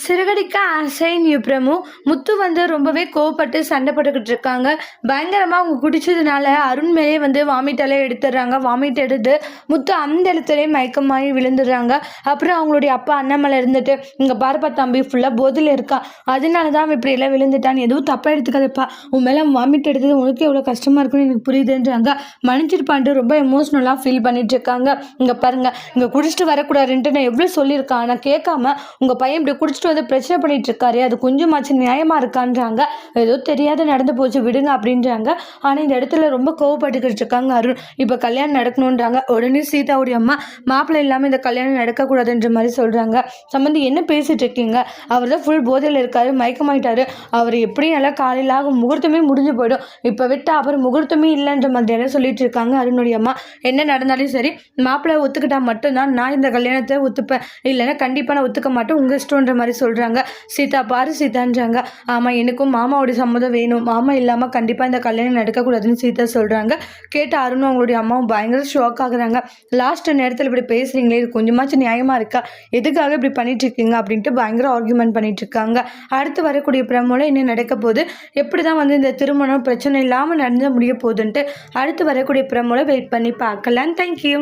Siragadikka assign நியூப்ரமும் முத்து வந்து ரொம்பவே கோவப்பட்டு சண்டை போட்டுக்கிட்டு இருக்காங்க. பயங்கரமாக அவங்க குடிச்சதுனால அருண் மேலே வந்து வாமிட்டாலே எடுத்துடுறாங்க. வாமிட் எடுத்து முத்து அந்த இடத்துலேயே மயக்கமாகி விழுந்துடுறாங்க. அப்புறம் அவங்களுடைய அப்பா அண்ணாமலை இருந்துட்டு இங்கே பாருப்பா தம்பி ஃபுல்லாக போதில் இருக்கா. அதனால தான் அவன் இப்படி எல்லாம் விழுந்துட்டான். எதுவும் தப்பாக எடுத்துக்காதப்பா. உன் மேலே வாமிட் எடுத்தது உனக்கு எவ்வளோ கஷ்டமாக இருக்குன்னு எனக்கு புரியுதுன்றாங்க. மன்னிச்சிருப்பான்ட்டு ரொம்ப எமோஷ்னலாக ஃபீல் பண்ணிட்டு இருக்காங்க. இங்கே பாருங்கள் இங்கே குடிச்சிட்டு வரக்கூடாதுன்ட்டு நான் எவ்வளோ சொல்லியிருக்கான். ஆனால் கேட்காம உங்கள் பையன் இப்படி குடிச்சிட்டு வந்து பிரச்சனை பண்ணிட்டு இருக்காரு அது கொஞ்சமாச்சு நியாயமா இருக்கான்றாங்க. ஏதோ தெரியாத நடந்து போச்சு விடுங்க அப்படின்றாங்க. ஆனால் இந்த இடத்துல ரொம்ப கோவப்பட்டுக்கிட்டு இருக்காங்க அருண். இப்போ கல்யாணம் நடக்கணுன்றாங்க உடனே சீதாவுடைய அம்மா மாப்பிள்ளை இல்லாமல் இந்த கல்யாணம் நடக்கக்கூடாதுன்ற மாதிரி சொல்கிறாங்க சம்மந்தி என்ன பேசிட்டு இருக்கீங்க? அவர் தான் ஃபுல் போதையில் இருக்காரு மயக்கமாயிட்டாரு. அவர் எப்படியும் எல்லாம் காலையில் ஆகும் முகூர்த்தமே முடிஞ்சு போயிடும். இப்போ விட்டால் அப்புறம் முகூர்த்தமே இல்லைன்ற மாதிரி எல்லாம் சொல்லிட்டு இருக்காங்க அருணுடைய அம்மா. என்ன நடந்தாலும் சரி மாப்பிள்ளை ஒத்துக்கிட்டா மட்டும்தான் நான் இந்த கல்யாணத்தை ஒத்துப்பேன். இல்லைன்னா கண்டிப்பாக நான் ஒத்துக்க மாட்டேன். உங்கள் இஷ்டன்ற மாதிரி சொல்கிறாங்க சீதா பாரு சீதான்றாங்க. ஆமாம் எனக்கும் மாமாவோடைய சம்மதம் வேணும். மாமா இல்லாமல் கண்டிப்பாக இந்த கல்யாணம் நடக்கக்கூடாதுன்னு சீதா சொல்கிறாங்க கேட்ட அருணும் அவங்களுடைய அம்மாவும் பயங்கர ஷாக் ஆகுறாங்க. லாஸ்ட் நேரத்தில் இப்படி பேசுகிறீங்களே இது கொஞ்சமாச்சும் நியாயமாக இருக்கா? எதுக்காக இப்படி பண்ணிட்டு இருக்கீங்க அப்படின்ட்டு பயங்கர ஆர்குமெண்ட் பண்ணிட்டு இருக்காங்க அடுத்து வரக்கூடிய பிரமோல என்ன நடக்க போகுது? எப்படி தான் வந்து இந்த திருமணம் பிரச்சனை இல்லாமல் நடந்து முடிய போகுதுன்ட்டு அடுத்து வரக்கூடிய பிரமோல வெயிட் பண்ணி பார்க்கலாம். தேங்க்யூ